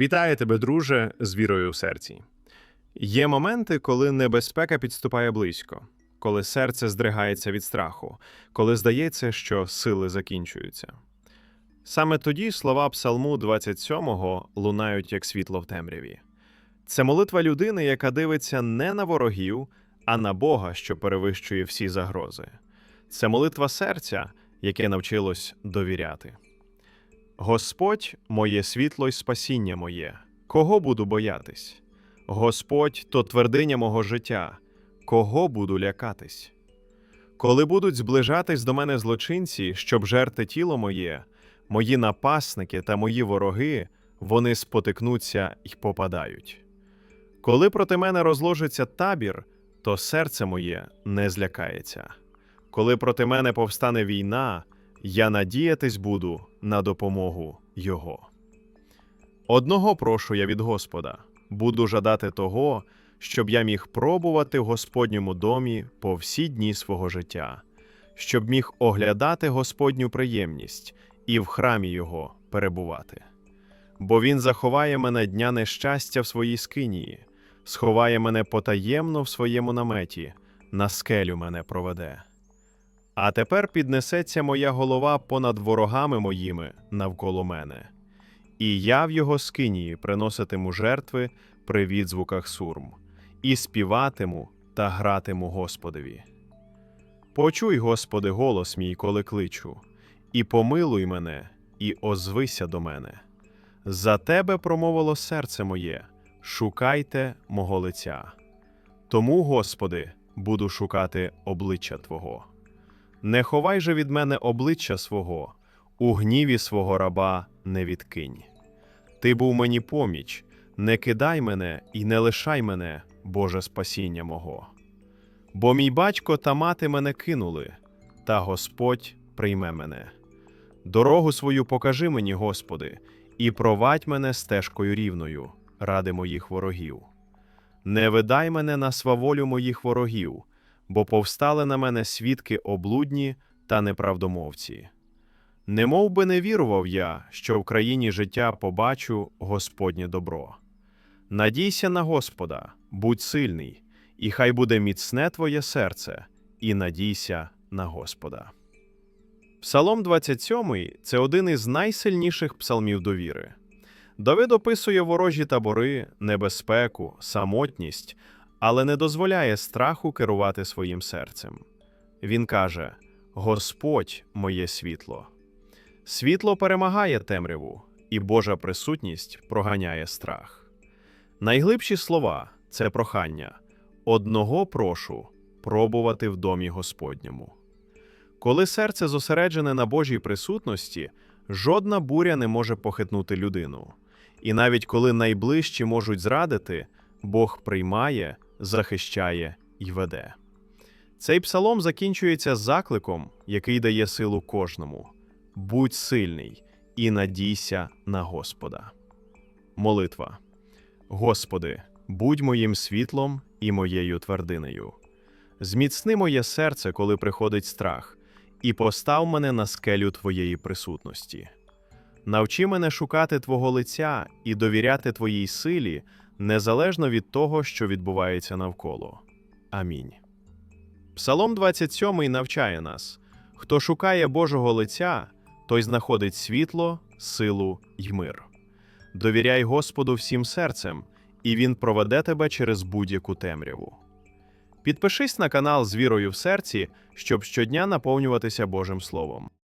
Вітаю тебе, друже, з вірою в серці. Є моменти, коли небезпека підступає близько, коли серце здригається від страху, коли здається, що сили закінчуються. Саме тоді слова Псалму 27 лунають як світло в темряві. Це молитва людини, яка дивиться не на ворогів, а на Бога, що перевищує всі загрози. Це молитва серця, яке навчилось довіряти. Господь моє світло й спасіння моє, кого буду боятись? Господь то твердиня мого життя, кого буду лякатись? Коли будуть зближатись до мене злочинці, щоб жерти тіло моє, мої напасники та мої вороги, вони спотикнуться й попадають. Коли проти мене розложиться табір, то серце моє не злякається. Коли проти мене повстане війна, я надіятись буду на допомогу Його. Одного прошу я від Господа, буду жадати того, щоб я міг пробувати в Господньому домі по всі дні свого життя, щоб міг оглядати Господню приємність і в храмі Його перебувати. Бо Він заховає мене дня нещастя в своїй скинії, сховає мене потаємно в своєму наметі, на скелю мене проведе. А тепер піднесеться моя голова понад ворогами моїми навколо мене, і я в його скинії приноситиму жертви при відзвуках сурм, і співатиму та гратиму Господові. Почуй, Господи, голос мій, коли кличу, і помилуй мене, і озвися до мене. За тебе промовило серце моє, шукайте мого лиця. Тому, Господи, буду шукати обличчя Твого. Не ховай же від мене обличчя свого, у гніві свого раба не відкинь. Ти був мені поміч, не кидай мене і не лишай мене, Боже спасіння мого. Бо мій батько та мати мене кинули, та Господь прийме мене. Дорогу свою покажи мені, Господи, і провадь мене стежкою рівною, ради моїх ворогів. Не видай мене на сваволю моїх ворогів бо повстали на мене свідки облудні та неправдомовці. Не мов би не вірував я, що в країні життя побачу Господнє добро. Надійся на Господа, будь сильний, і хай буде міцне твоє серце, і надійся на Господа. Псалом 27 – це один із найсильніших псалмів довіри. Давид описує ворожі табори, небезпеку, самотність, але не дозволяє страху керувати своїм серцем. Він каже: Господь моє світло. Світло перемагає темряву, і Божа присутність проганяє страх. Найглибші слова це прохання одного прошу пробувати в домі Господньому. Коли серце зосереджене на Божій присутності, жодна буря не може похитнути людину. І навіть коли найближчі можуть зрадити, Бог приймає, захищає і веде. Цей псалом закінчується закликом, який дає силу кожному: будь сильний і надійся на Господа. Молитва. Господи, будь моїм світлом і моєю твердинею. Зміцни моє серце, коли приходить страх, і постав мене на скелю Твоєї присутності. Навчи мене шукати Твого лиця і довіряти Твоїй силі, незалежно від того, що відбувається навколо. Амінь. Псалом 27 навчає нас: хто шукає Божого лиця, той знаходить світло, силу й мир. Довіряй Господу всім серцем, і Він проведе тебе через будь-яку темряву. Підпишись на канал з вірою в серці, щоб щодня наповнюватися Божим Словом.